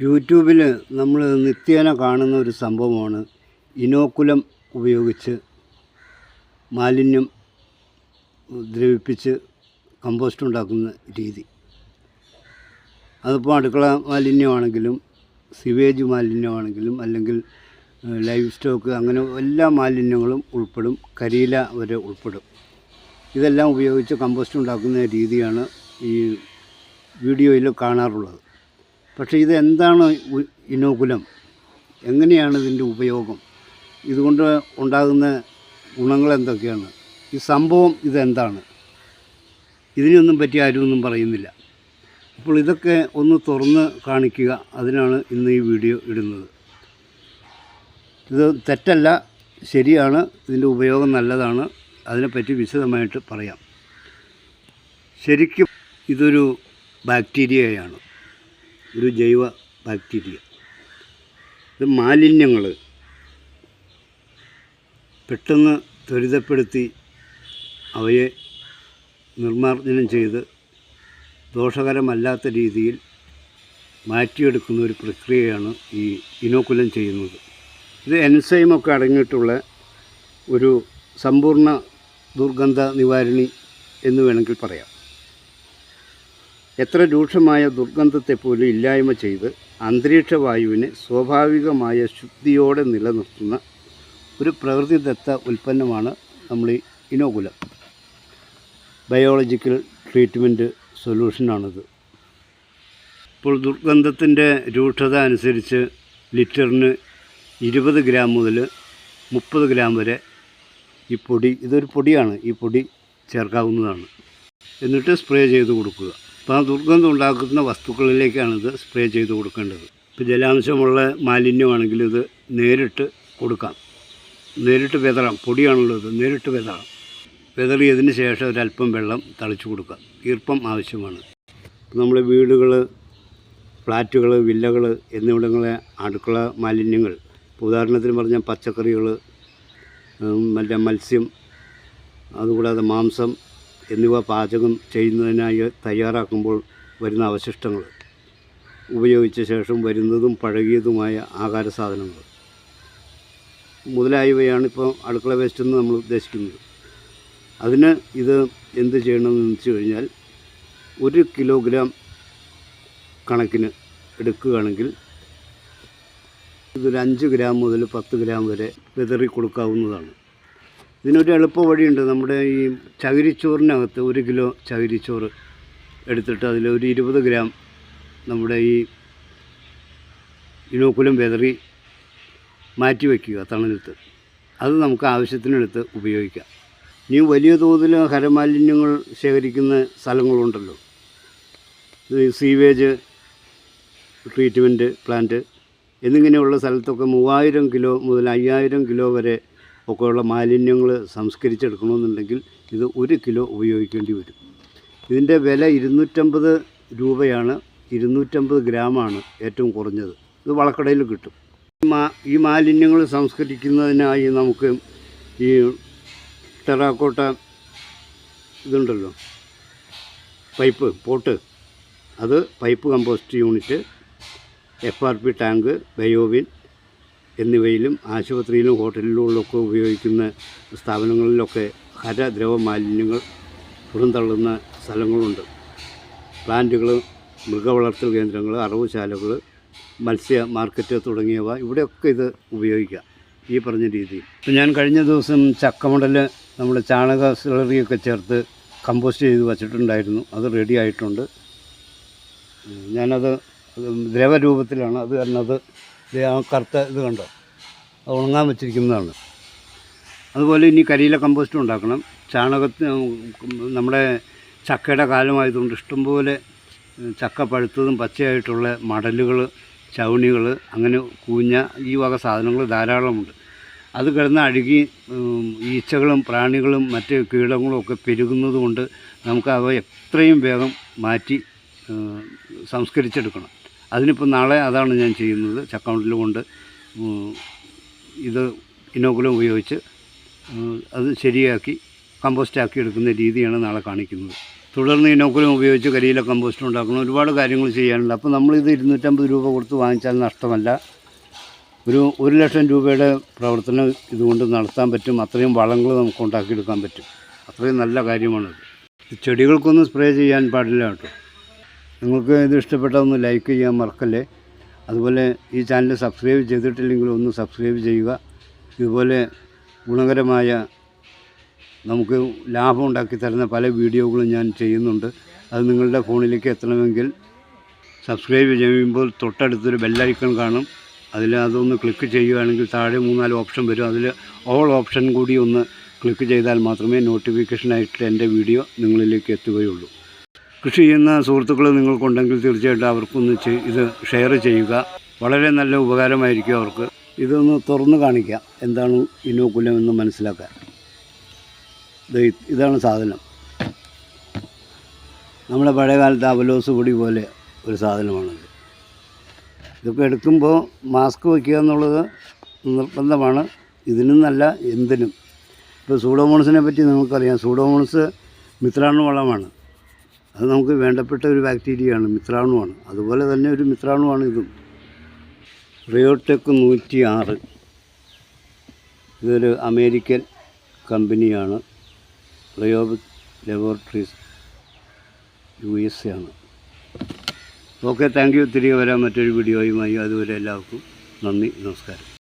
യൂട്യൂബിൽ നമ്മൾ നിത്യേന കാണുന്ന ഒരു സംഭവമാണ് ഇനോക്കുലം ഉപയോഗിച്ച് മാലിന്യം ദ്രവിപ്പിച്ച് കമ്പോസ്റ്റ് ഉണ്ടാക്കുന്ന രീതി. അതിപ്പോൾ അടുക്കള മാലിന്യമാണെങ്കിലും സിവേജ് മാലിന്യമാണെങ്കിലും അല്ലെങ്കിൽ ലൈവ് സ്റ്റോക്ക് അങ്ങനെ എല്ലാ മാലിന്യങ്ങളും ഉൾപ്പെടും കരിയില വരെ ഉൾപ്പെടും. ഇതെല്ലാം ഉപയോഗിച്ച് കമ്പോസ്റ്റ് ഉണ്ടാക്കുന്ന രീതിയാണ് ഈ വീഡിയോയിൽ കാണാറുള്ളത്. പക്ഷേ ഇത് എന്താണ് ഇനോകുലം? എങ്ങനെയാണ് ഇതിന്റെ ഉപയോഗം? ഇതുകൊണ്ട് ഉണ്ടാകുന്ന ഗുണങ്ങൾ എന്തൊക്കെയാണ് ഈ സംഭവം ഇതെന്താണ്? ഇതിനൊന്നും പറ്റി ആരും ഒന്നും പറയുന്നില്ല. അപ്പോൾ ഇതൊക്കെ ഒന്ന് തുറന്ന് കാണിക്കുക. അതിനാണ് ഇന്ന് ഈ വീഡിയോ ഇടുന്നത്. ഇത് തെറ്റല്ല ശരിയാണ്. ഇതിന്റെ ഉപയോഗം നല്ലതാണ്. അതിനെപ്പറ്റി വിശദമായിട്ട് പറയാം. ശരിക്കും ഇതൊരു ബാക്ടീരിയയാണ്. ഒരു ജൈവ ബാക്ടീരിയ. ഇത് മാലിന്യങ്ങൾ പെട്ടെന്ന് ത്വരിതപ്പെടുത്തി അവയെ നിർമ്മാർജനം ചെയ്ത് ദോഷകരമല്ലാത്ത രീതിയിൽ മാറ്റിയെടുക്കുന്ന ഒരു പ്രക്രിയയാണ് ഈ ഇനോക്കുലം ചെയ്യുന്നത്. ഇത് എൻസൈമൊക്കെ അടങ്ങിയിട്ടുള്ള ഒരു സമ്പൂർണ ദുർഗന്ധ നിവാരണി എന്ന് വേണമെങ്കിൽ പറയാം. എത്ര രൂക്ഷമായ ദുർഗന്ധത്തെ പോലും ഇല്ലായ്മ ചെയ്ത് അന്തരീക്ഷ വായുവിനെ സ്വാഭാവികമായ ശുദ്ധിയോടെ നിലനിർത്തുന്ന ഒരു പ്രകൃതിദത്ത ഉൽപ്പന്നമാണ് നമ്മൾ ഈ ഇനോകുലം. ബയോളജിക്കൽ ട്രീറ്റ്മെന്റ് സൊല്യൂഷനാണിത് ഇപ്പോൾ ദുർഗന്ധത്തിന്റെ രൂക്ഷത അനുസരിച്ച് ലിറ്ററിന് ഇരുപത് ഗ്രാം മുതൽ മുപ്പത് ഗ്രാം വരെ ഈ പൊടി ഇതൊരു പൊടിയാണ്. ഈ പൊടി ചേർക്കാവുന്നതാണ്. എന്നിട്ട് സ്പ്രേ ചെയ്ത് കൊടുക്കുക. അപ്പോൾ ആ ദുർഗന്ധം ഉണ്ടാക്കുന്ന വസ്തുക്കളിലേക്കാണ് ഇത് സ്പ്രേ ചെയ്ത് കൊടുക്കേണ്ടത്. ഇപ്പോൾ ജലാംശമുള്ള മാലിന്യമാണെങ്കിൽ ഇത് നേരിട്ട് കൊടുക്കാം. നേരിട്ട് വിതറാം. പൊടിയാണല്ലോ ഇത്. നേരിട്ട് വിതറാം. വിതറിയതിന് ശേഷം ഒരല്പം വെള്ളം തളിച്ചു കൊടുക്കാം. ഈർപ്പം ആവശ്യമാണ്. നമ്മൾ വീടുകൾ ഫ്ലാറ്റുകൾ വില്ലകൾ എന്നിവിടങ്ങളെ അടുക്കള മാലിന്യങ്ങൾ ഉദാഹരണത്തിന് പറഞ്ഞാൽ പച്ചക്കറികൾ മറ്റേ മത്സ്യം അതുകൂടാതെ മാംസം എന്നിവ പാചകം ചെയ്യുന്നതിനായി തയ്യാറാക്കുമ്പോൾ വരുന്ന അവശിഷ്ടങ്ങൾ ഉപയോഗിച്ച ശേഷം വരുന്നതും പഴകിയതുമായ ആഹാര സാധനങ്ങൾ. മുതലായവയാണ് ഇപ്പോൾ അടുക്കള വേസ്റ്റ് എന്ന് നമ്മൾ ഉദ്ദേശിക്കുന്നത്. അതിന് ഇത് എന്ത് ചെയ്യണമെന്ന് വെച്ച് കഴിഞ്ഞാൽ ഒരു കിലോഗ്രാം കണക്കിന് എടുക്കുകയാണെങ്കിൽ ഇതൊരു അഞ്ച് ഗ്രാം മുതൽ പത്ത് ഗ്രാം വരെ വിതറി കൊടുക്കാവുന്നതാണ്. ഇതിനൊരു എളുപ്പ വഴിയുണ്ട് നമ്മുടെ ഈ ചകിരിച്ചോറിനകത്ത് ഒരു കിലോ ചകിരിച്ചോറ് എടുത്തിട്ട് അതിൽ ഒരു ഇരുപത് ഗ്രാം നമ്മുടെ ഈ ഇനോക്കുലം വെതറി മാറ്റി വയ്ക്കുക തണലത്ത്. അത് നമുക്ക് ആവശ്യത്തിനെടുത്ത് ഉപയോഗിക്കാം. ഇനി വലിയ തോതിൽ ഹരമാലിന്യങ്ങൾ ശേഖരിക്കുന്ന സ്ഥലങ്ങളുണ്ടല്ലോ. സീവേജ് ട്രീറ്റ്മെന്റ് പ്ലാന്റ് എന്നിങ്ങനെയുള്ള സ്ഥലത്തൊക്കെ മൂവായിരം കിലോ മുതൽ അയ്യായിരം കിലോ വരെ ഒക്കെയുള്ള മാലിന്യങ്ങൾ സംസ്കരിച്ചെടുക്കണമെന്നുണ്ടെങ്കിൽ ഇത് ഒരു കിലോ ഉപയോഗിക്കേണ്ടി വരും. ഇതിന്റെ വില ഇരുന്നൂറ്റമ്പത് രൂപയാണ് ഇരുന്നൂറ്റമ്പത് ഗ്രാമാണ് ഏറ്റവും കുറഞ്ഞത്. ഇത് വളക്കടയിൽ കിട്ടും. ഈ മാലിന്യങ്ങൾ സംസ്കരിക്കുന്നതിനായി നമുക്ക് ഈ ടെറാക്കോട്ട ഇതുണ്ടല്ലോ പൈപ്പ് പോട്ട്. അത് pipe compost unit F R P tank ബയോവിൻ എന്നിവയിലും ആശുപത്രിയിലും ഹോട്ടലുകളിലൊക്കെ ഉപയോഗിക്കുന്ന സ്ഥാപനങ്ങളിലൊക്കെ ഹരദ്രവ മാലിന്യങ്ങൾ പുറന്തള്ളുന്ന സ്ഥലങ്ങളുണ്ട്. പ്ലാന്റുകൾ മൃഗവളർത്തൽ കേന്ദ്രങ്ങൾ അറവുശാലകൾ മത്സ്യ മാർക്കറ്റ് തുടങ്ങിയവ ഇവിടെയൊക്കെ ഇത് ഉപയോഗിക്കാം ഈ പറഞ്ഞ രീതി. ഇപ്പം ഞാൻ കഴിഞ്ഞ ദിവസം ചക്കമുടൽ നമ്മുടെ ചാണക സിലറിയൊക്കെ ചേർത്ത് കമ്പോസ്റ്റ് ചെയ്ത് വച്ചിട്ടുണ്ടായിരുന്നു. അത് റെഡി ആയിട്ടുണ്ട്. ഞാനത് ദ്രവരൂപത്തിലാണ്. അത് കാരണം അത് ആ കറുത്ത ഇത് കണ്ടോ? അത് ഉണങ്ങാൻ വെച്ചിരിക്കുന്നതാണ്. അതുപോലെ ഇനി കരിയില കമ്പോസ്റ്റ് ഉണ്ടാക്കണം. ചാണകത്തിന് നമ്മുടെ ചക്കയുടെ കാലമായതുകൊണ്ട് ഇഷ്ടംപോലെ ചക്ക പഴുത്തതും പച്ചയായിട്ടുള്ള മടലുകൾ ചവണികൾ അങ്ങനെ കൂഞ്ഞ ഈ വക സാധനങ്ങൾ ധാരാളമുണ്ട്. അത് കിടന്ന് അഴുകി ഈച്ചകളും പ്രാണികളും മറ്റ് കീടങ്ങളും ഒക്കെ പെരുകുന്നതുകൊണ്ട് നമുക്ക് അവ എത്രയും വേഗം മാറ്റി സംസ്കരിച്ചെടുക്കണം. അതിനിപ്പോൾ നാളെ അതാണ് ഞാൻ ചെയ്യുന്നത്. ചക്കൗണ്ടിൽ കൊണ്ട് ഇത് ഇനോകുലം ഉപയോഗിച്ച് അത് ശരിയാക്കി കമ്പോസ്റ്റാക്കി എടുക്കുന്ന രീതിയാണ് നാളെ കാണിക്കുന്നത്. തുടർന്ന് ഇനോക്കുലം ഉപയോഗിച്ച് കരിയില കമ്പോസ്റ്റ് ഉണ്ടാക്കണം. ഒരുപാട് കാര്യങ്ങൾ ചെയ്യാനുണ്ട്. അപ്പോൾ നമ്മളിത് ഇരുന്നൂറ്റമ്പത് രൂപ കൊടുത്ത് വാങ്ങിച്ചാൽ നഷ്ടമല്ല. ഒരു ഒരു ലക്ഷം രൂപയുടെ പ്രവർത്തനം ഇതുകൊണ്ട് നടത്താൻ പറ്റും. അത്രയും വളങ്ങൾ നമുക്ക് ഉണ്ടാക്കിയെടുക്കാൻ പറ്റും. അത്രയും നല്ല കാര്യമാണത്. ചെടികൾക്കൊന്നും സ്പ്രേ ചെയ്യാൻ പാടില്ല കേട്ടോ. നിങ്ങൾക്ക് ഇത് ഇഷ്ടപ്പെട്ടാൽ ഒന്ന് ലൈക്ക് ചെയ്യാൻ മറക്കല്ലേ? അതുപോലെ ഈ ചാനൽ സബ്സ്ക്രൈബ് ചെയ്തിട്ടില്ലെങ്കിൽ ഒന്ന് സബ്സ്ക്രൈബ് ചെയ്യുക. ഇതുപോലെ ഗുണകരമായ നമുക്ക് ലാഭം ഉണ്ടാക്കി തരുന്ന പല വീഡിയോകളും ഞാൻ ചെയ്യുന്നുണ്ട്. അത് നിങ്ങളുടെ ഫോണിലേക്ക് എത്തണമെങ്കിൽ സബ്സ്ക്രൈബ് ചെയ്യുമ്പോൾ തൊട്ടടുത്തൊരു ബെല്ലൈക്കൺ കാണും. അതിൽ അതൊന്ന് ക്ലിക്ക് ചെയ്യുകയാണെങ്കിൽ താഴെ മൂന്നാൽ ഓപ്ഷൻ വരും. അതിൽ ഓൾ ഓപ്ഷൻ കൂടി ഒന്ന് ക്ലിക്ക് ചെയ്താൽ മാത്രമേ നോട്ടിഫിക്കേഷനായിട്ട് എന്റെ വീഡിയോ നിങ്ങളിലേക്ക് എത്തുകയുള്ളൂ. കൃഷി ചെയ്യുന്ന സുഹൃത്തുക്കൾ നിങ്ങൾക്കുണ്ടെങ്കിൽ തീർച്ചയായിട്ടും അവർക്കൊന്ന് ഇത് ഷെയർ ചെയ്യുക. വളരെ നല്ല ഉപകാരമായിരിക്കും അവർക്ക്. ഇതൊന്ന് തുറന്ന് കാണിക്കാം. എന്താണ് ഇനോക്കുലം എന്ന് മനസ്സിലാക്കാൻ. ഇതാണ് സാധനം. നമ്മുടെ പഴയകാലത്ത് അവലോസ് പൊടി പോലെ ഒരു സാധനമാണിത്. ഇതൊക്കെ എടുക്കുമ്പോൾ മാസ്ക് വയ്ക്കുക എന്നുള്ളത് നിർബന്ധമാണ്. ഇതിനെന്നല്ല എന്തിനും. ഇപ്പോൾ സൂഡോമോണസിനെ പറ്റി നമുക്കറിയാം സൂഡോമോണസ് മിത്രാണു വളമാണ് അത് നമുക്ക് വേണ്ടപ്പെട്ട ഒരു ബാക്ടീരിയയാണ് മിത്രാണുവാണ്. അതുപോലെ തന്നെ ഒരു മിത്രാണുവാണ് ഇതും. റിയോടെക് നൂറ്റി ആറ് ഇതൊരു അമേരിക്കൻ കമ്പനിയാണ്. റിയോബിക് ലബോറട്ടറീസ് യു എസ് എ ആണ്. Okay thank you. തിരികെ വരാൻ മറ്റൊരു വീഡിയോയുമായി അതുവരെ എല്ലാവർക്കും നന്ദി നമസ്കാരം.